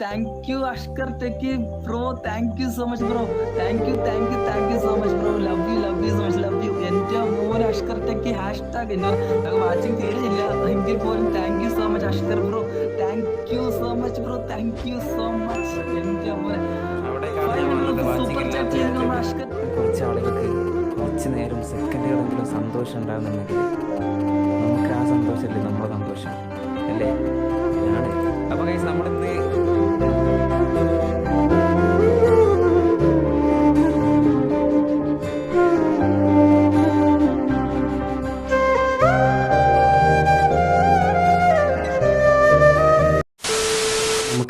Thank you Ashkar Techy bro thank you so much bro thank you thank you thank you so much bro love you love you so much love you എന്റെ മോൻ Ashkar techie hash tag എന്നോ watching തീരെയില്ല എങ്കിൽ പോലും thank you so much Ashkar bro thank you so much bro thank you so much എന്റെ മോൻ super chat നമ്മൾ അഷ്കർ കുറച്ച് ആളുകൾക്ക് കുറച്ച് നേരം സെക്കൻഡുകളെങ്കിലും സന്തോഷം ഉണ്ടാകുന്നുണ്ടെങ്കിൽ നമുക്ക് ആ സന്തോഷമല്ലേ? നമ്മുടെ സന്തോഷം. അല്ലേ?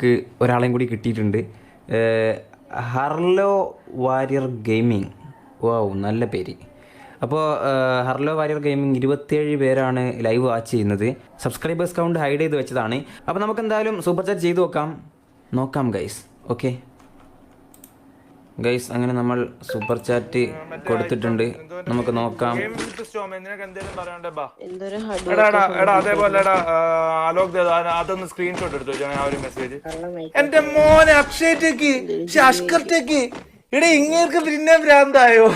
നമുക്ക് ഒരാളെയും കൂടി കിട്ടിയിട്ടുണ്ട്. ഹർലോ വാരിയർ ഗെയിമിംഗ് വാവ് നല്ല പേര്. അപ്പോൾ ഹർലോ വാരിയർ ഗെയിമിംഗ് ഇരുപത്തിയേഴ് പേരാണ് ലൈവ് വാച്ച് ചെയ്യുന്നത്. സബ്സ്ക്രൈബേഴ്സ് കൗണ്ട് ഹൈഡ് ചെയ്ത് വെച്ചതാണ്. അപ്പോൾ നമുക്ക് എന്തായാലും സൂപ്പർ ചാറ്റ് ചെയ്ത് നോക്കാം. നോക്കാം ഗൈസ്. ഓക്കെ. ഗൈസ് അങ്ങനെ നമ്മൾ സൂപ്പർ ചാറ്റ് കൊടുത്തിട്ടുണ്ട്. നമുക്ക് നോക്കാം. അതൊന്ന് സ്ക്രീൻഷോട്ട് എടുത്തു ഞാൻ ആ ഒരു മെസ്സേജ് എന്റെ മോനെ അക്ഷയ് ടെക്കി അഷ്കർ ടെക്കി ഇവിടെ ഇങ്ങേർക്ക് പിന്നെ ഭ്രാന്തായോ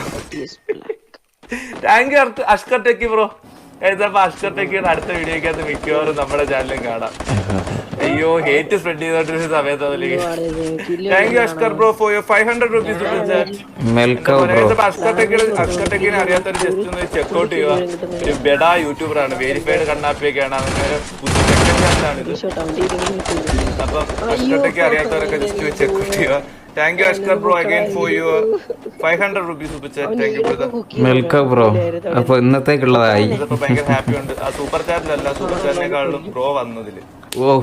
thank you Ashkar Techy bro Ashkar ടെക്കിയുടെ അടുത്ത വീഡിയോക്കകത്ത് മിക്കവാറും നമ്മുടെ ചാനലും കാണാം. അയ്യോ ഹേറ്റ് സ്പ്രെഡ് ചെയ്തോണ്ടിരുന്ന സമയത്ത് thank you Ashkar bro for you five hundred rupees welcome bro അറിയാത്ത അറിയാത്തൊരു ജസ്റ്റ് ഒന്ന് ചെക്ക്ഔട്ട് ചെയ്യുക. ഒരു ബെഡാ യൂട്യൂബർ ആണ്. വെരിഫൈഡ് കണ്ണാപ്പിയൊക്കെയാണ്. അങ്ങനെ ഇത് അപ്പം അസ്കർടെക്ക് അറിയാത്തവരൊക്കെ ജസ്റ്റ് ചെക്ക്ഔട്ട് ചെയ്യുക. Thank you Ashkar bro again for your five hundred rupees ഉപയോഗിച്ച thank you brother welcome bro അപ്പൊ ഇന്നത്തേക്കുള്ളതായി. ഇതിപ്പോ ഭയങ്കര ഹാപ്പി ഉണ്ട്. ആ സൂപ്പർ ചാറ്റിലല്ല സൂപ്പർ ചാറ്റിനെക്കാളും ബ്രോ വന്നതിൽ. ഓ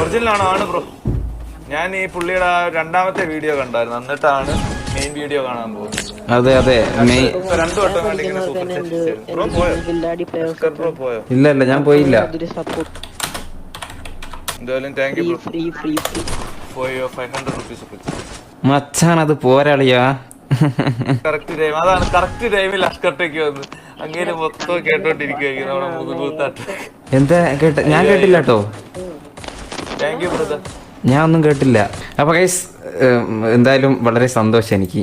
ഒറിജിനൽ ആണോ ആണ് ബ്രോ ഞാൻ ഈ പുള്ളിയുടെ ആ രണ്ടാമത്തെ വീഡിയോ കണ്ടായിരുന്നു. എന്നിട്ടാണ് മെയിൻ വീഡിയോ കാണാൻ പോകുന്നത്. അതെ അതെ. രണ്ടു വട്ടം വേണ്ടി സൂപ്പർ ചാറ്റ് ബ്രോ പോയോ? ബില്ലാടി ബ്രോ പോയോ? ഇല്ല ഇല്ല ഞാൻ പോയില്ല. എന്തായാലും thank you bro for your five hundred rupees മച്ചാൻ അത് പോരാളിയാ കറക്റ്റ് ടൈം അതാണ് കറക്റ്റ് ടൈമിൽ അഷ്കട്ടേക്ക് വന്ന്. അങ്ങനെ മൊത്തം കേട്ടോണ്ടിരിക്കുകയായിരിക്കും നമ്മുടെ മുതുകൂത്താട്ട് എന്താ കേട്ട? ഞാൻ കേട്ടില്ല കേട്ടോ താങ്ക് യു ബ്രദർ ഞാൻ ഒന്നും കേട്ടില്ല. അപ്പൊ ഗൈസ് എന്തായാലും വളരെ സന്തോഷം എനിക്ക്.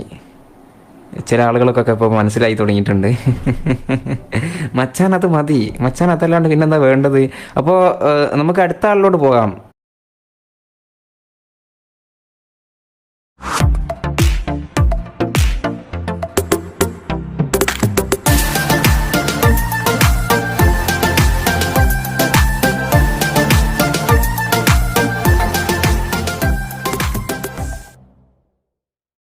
ചില ആളുകൾക്കൊക്കെ ഇപ്പോൾ മനസ്സിലായി തുടങ്ങിയിട്ടുണ്ട്. മച്ചാൻ അത് മതി. മച്ചാൻ അതല്ലാണ്ട് പിന്നെന്താ വേണ്ടത്? അപ്പോൾ നമുക്ക് അടുത്ത ആളിലോട്ട് പോകാം.